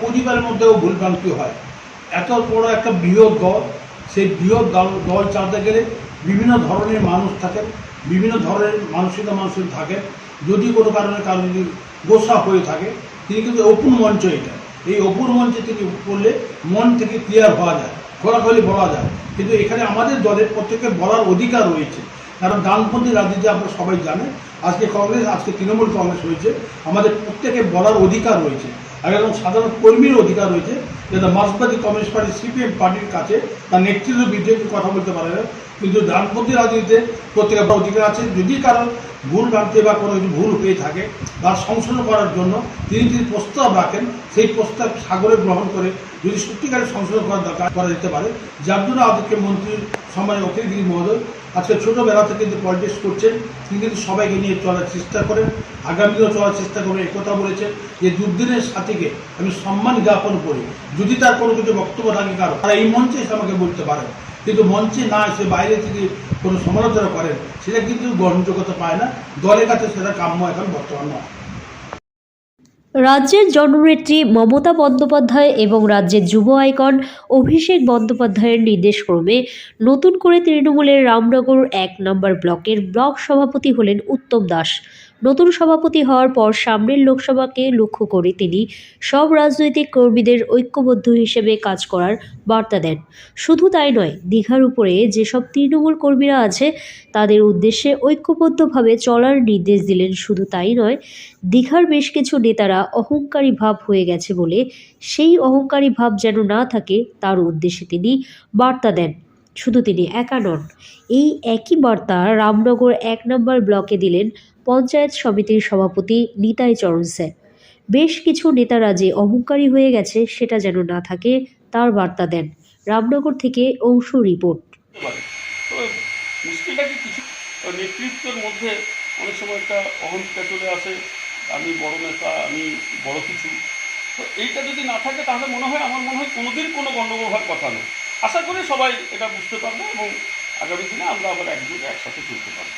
পরিবারের মধ্যেও ভুলভ্রান্তি হয়। এত বড় একটা বৃহৎ দল, সেই বৃহৎ দল দল চালাতে গেলে বিভিন্ন ধরনের মানুষ থাকেন, বিভিন্ন ধরনের মানসিকতা মানুষের থাকেন যদি কোনো কারণে কারও যদি গোসা হয়ে থাকে, তিনি কিন্তু অপুর মঞ্চ এটা। এই অপুর মঞ্চে তিনি করলে মন থেকে ক্লিয়ার হওয়া যায়, খোলাখুলি বলা যায়। কিন্তু এখানে আমাদের দলের প্রত্যেকের বলার অধিকার রয়েছে। কারণ ডানপন্থী রাজনীতি আপনারা সবাই জানেন, আজকে কংগ্রেস, আজকে তৃণমূল কংগ্রেস হয়েছে। আমাদের প্রত্যেকের বলার অধিকার রয়েছে। আর এবং সাধারণ কর্মীর অধিকার রয়েছে যেটা মার্ক্সবাদী কমিউনিস্ট পার্টি সিপিএম পার্টির কাছে তার নেতৃত্ব বিরুদ্ধে কথা বলতে পারে না। কিন্তু ডানপন্থী রাজনীতিতে প্রত্যেকের অধিকার আছে। যদি কারও ভুল ভ্রান্তি বা কোনো কিছু ভুল হয়ে থাকে তার সংশোধন করার জন্য তিনি যদি প্রস্তাব রাখেন, সেই প্রস্তাব সাগরে গ্রহণ করে যদি সত্যিকারের সংশোধন করার দরকার করা যেতে পারে, যার জন্য আজকে মন্ত্রীর সময় অখিলগিরি মহোদয় আজকে ছোটোবেলা থেকে কিন্তু পলিটিক্স করছেন, তিনি কিন্তু সবাইকে নিয়ে চলার চেষ্টা করেন। আগামীও চলার চেষ্টা করবেন একথা বলেছেন যে দুর্দিনের সাথীকে আমি সম্মান জ্ঞাপন করি। যদি তার কোনো কিছু বক্তব্য থাকে কারও, তারা এই মঞ্চে এসে আমাকে বলতে পারেন কিন্তু মঞ্চে না এসে বাইরে থেকে কোনো সমালোচনা করেন, সেটা কিন্তু গ্রহণযোগ্যতা পায় না। দলের কাছে সেটা কাম্য এখন বর্তমান নয়। রাজ্যের জননেত্রী মমতা বন্দ্যোপাধ্যায় এবং রাজ্যের যুব আইকন অভিষেক বন্দ্যোপাধ্যায়ের নির্দেশক্রমে নতুন করে তৃণমূলের রামনগর এক নম্বর ব্লকের ব্লক সভাপতি হলেন উত্তম দাস। নতুন সভাপতি হওয়ার পর সামনের লোকসভাকে লক্ষ্য করে তিনি সব রাজনৈতিক কর্মীদের ঐক্যবদ্ধ হিসেবে কাজ করার বার্তা দেন। শুধু তাই নয়, দীঘার উপরে যেসব তৃণমূল কর্মীরা আছে, তাদের উদ্দেশ্যে ঐক্যবদ্ধভাবে চলার নির্দেশ দিলেন। শুধু তাই নয়, দীঘার বেশ কিছু নেতারা অহংকারী ভাব হয়ে গেছে বলে সেই অহংকারী ভাব যেন না থাকে, তার উদ্দেশ্যে তিনি বার্তা দেন। শুধু তিনি একা নন। এই একই বার্তা রামনগর এক নম্বর ব্লকে দিলেন পঞ্চায়েত সমিতির সভাপতি নিতাই চরণ স্যার বেশ কিছু নেতারা যে অহংকারী হয়ে গেছে সেটা যেন না থাকে, তার বার্তা দেন। রামনগর থেকে অংশ রিপোর্ট। নেতৃত্বের মধ্যে অনেক সময় একটা অহংকার চলে আসে। আমি বড় নেতা, আমি বড় কিছু। তো এইটা যদি না থাকে, তাহলে মনে হয়, আমার মনে হয় কোনোদিন কোনো গণ্ডগোল হওয়ার কথা নয় আশা করি সবাই এটা বুঝতে পারবে এবং আগামী দিনে আমরা আবার একজোট একসাথে চলতে পারব।